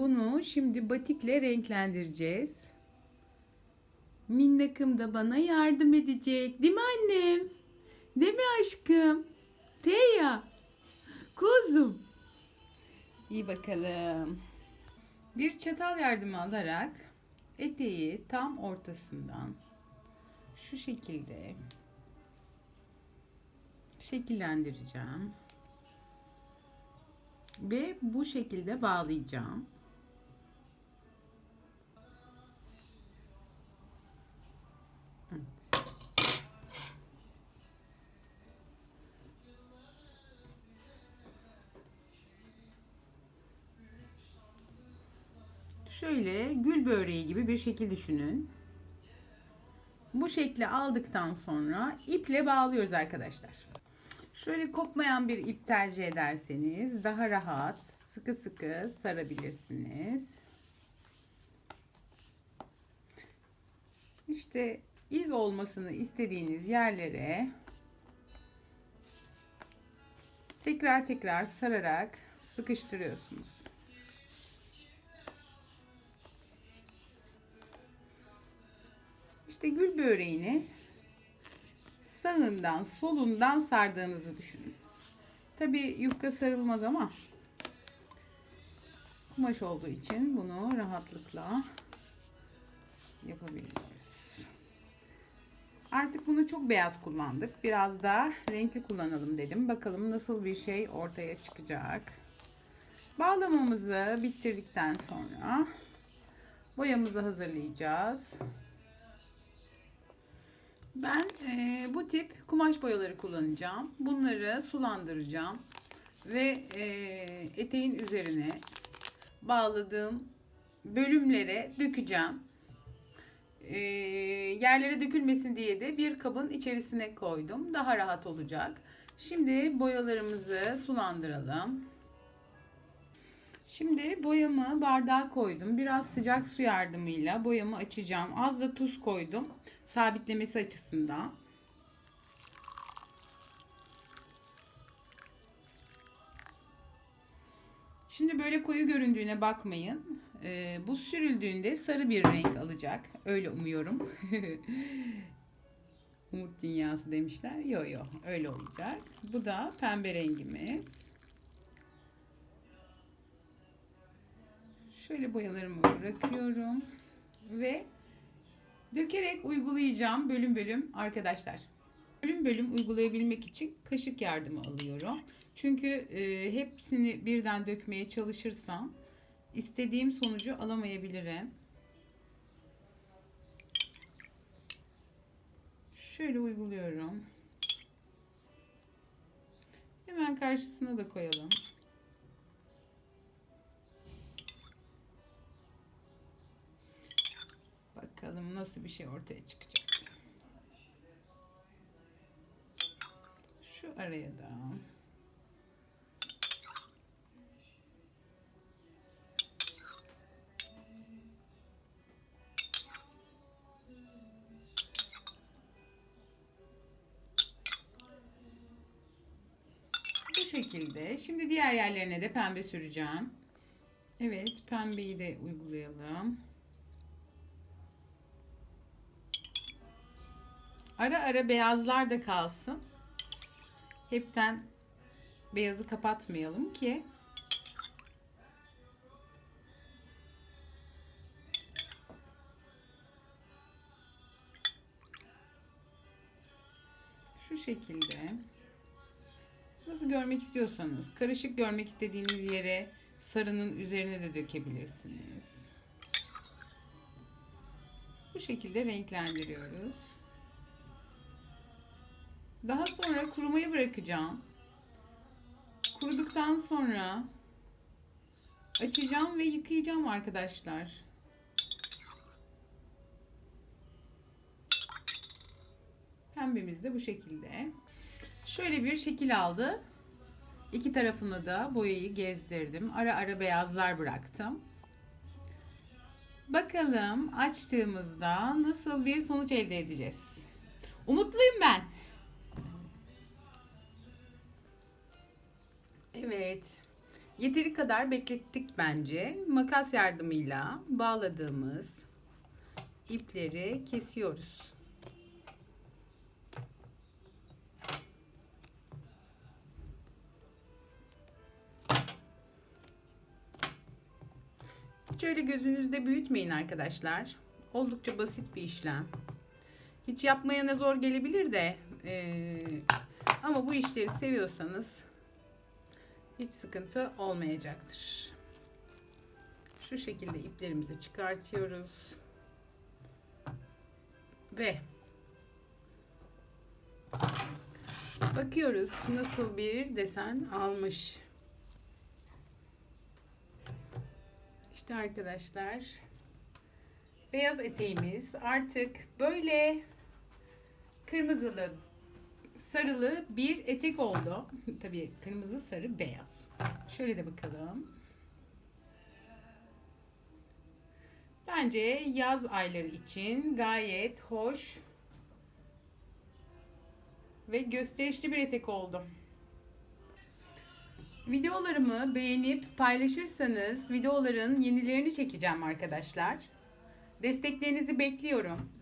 Bunu şimdi batikle renklendireceğiz. Minnakım da bana yardım edecek. Değil mi annem? Değil mi aşkım? Teya. Kuzum. İyi bakalım. Bir çatal yardımı alarak eteği tam ortasından şu şekilde şekillendireceğim. Ve bu şekilde bağlayacağım. Şöyle gül böreği gibi bir şekil düşünün. Bu şekli aldıktan sonra iple bağlıyoruz arkadaşlar. Şöyle kopmayan bir ip tercih ederseniz daha rahat sıkı sıkı sarabilirsiniz. İşte iz olmasını istediğiniz yerlere tekrar tekrar sararak sıkıştırıyorsunuz. İşte gül böreğini sağından solundan sardığınızı düşünün. Tabi yufka sarılmaz ama kumaş olduğu için bunu rahatlıkla yapabiliyoruz. Artık bunu çok beyaz kullandık. Biraz da renkli kullanalım dedim. Bakalım nasıl bir şey ortaya çıkacak. Bağlamamızı bitirdikten sonra boyamızı hazırlayacağız. Ben e, bu tip kumaş boyaları kullanacağım. Bunları sulandıracağım ve e, eteğin üzerine bağladığım bölümlere dökeceğim. E, yerlere dökülmesin diye de bir kabın içerisine koydum. Daha rahat olacak. Şimdi boyalarımızı sulandıralım. Şimdi boyamı bardağa koydum. Biraz sıcak su yardımıyla boyamı açacağım. Az da tuz koydum. Sabitlemesi açısından. Şimdi böyle koyu göründüğüne bakmayın. Ee, bu sürüldüğünde sarı bir renk alacak. Öyle umuyorum. Umut dünyası demişler. Yok yok öyle olacak. Bu da pembe rengimiz. Şöyle boyalarımı bırakıyorum ve dökerek uygulayacağım bölüm bölüm arkadaşlar. Bölüm bölüm uygulayabilmek için kaşık yardımı alıyorum. Çünkü e, hepsini birden dökmeye çalışırsam istediğim sonucu alamayabilirim. Şöyle uyguluyorum. Hemen karşısına da koyalım. Nasıl bir şey ortaya çıkacak. Şu araya da. Bu şekilde. Şimdi diğer yerlerine de pembe süreceğim. Evet, pembeyi de uygulayalım. Ara ara beyazlar da kalsın. Hepten beyazı kapatmayalım ki şu şekilde nasıl görmek istiyorsanız karışık görmek istediğiniz yere sarının üzerine de dökebilirsiniz. Bu şekilde renklendiriyoruz. Daha sonra kurumaya bırakacağım. Kuruduktan sonra açacağım ve yıkayacağım arkadaşlar. Pembemiz de bu şekilde. Şöyle bir şekil aldı. İki tarafını da boyayı gezdirdim. Ara ara beyazlar bıraktım. Bakalım açtığımızda nasıl bir sonuç elde edeceğiz. Umutluyum ben. Evet. Yeteri kadar beklettik bence. Makas yardımıyla bağladığımız ipleri kesiyoruz. Şöyle gözünüzde büyütmeyin arkadaşlar. Oldukça basit bir işlem. Hiç yapmayana zor gelebilir de eee, ama bu işleri seviyorsanız hiç sıkıntı olmayacaktır. Şu şekilde iplerimizi çıkartıyoruz. Ve bakıyoruz nasıl bir desen almış. İşte arkadaşlar beyaz eteğimiz artık böyle kırmızılı sarılı bir etek oldu. Tabii kırmızı, sarı, beyaz. Şöyle de bakalım. Bence yaz ayları için gayet hoş ve gösterişli bir etek oldu. Videolarımı beğenip paylaşırsanız videoların yenilerini çekeceğim arkadaşlar. Desteklerinizi bekliyorum.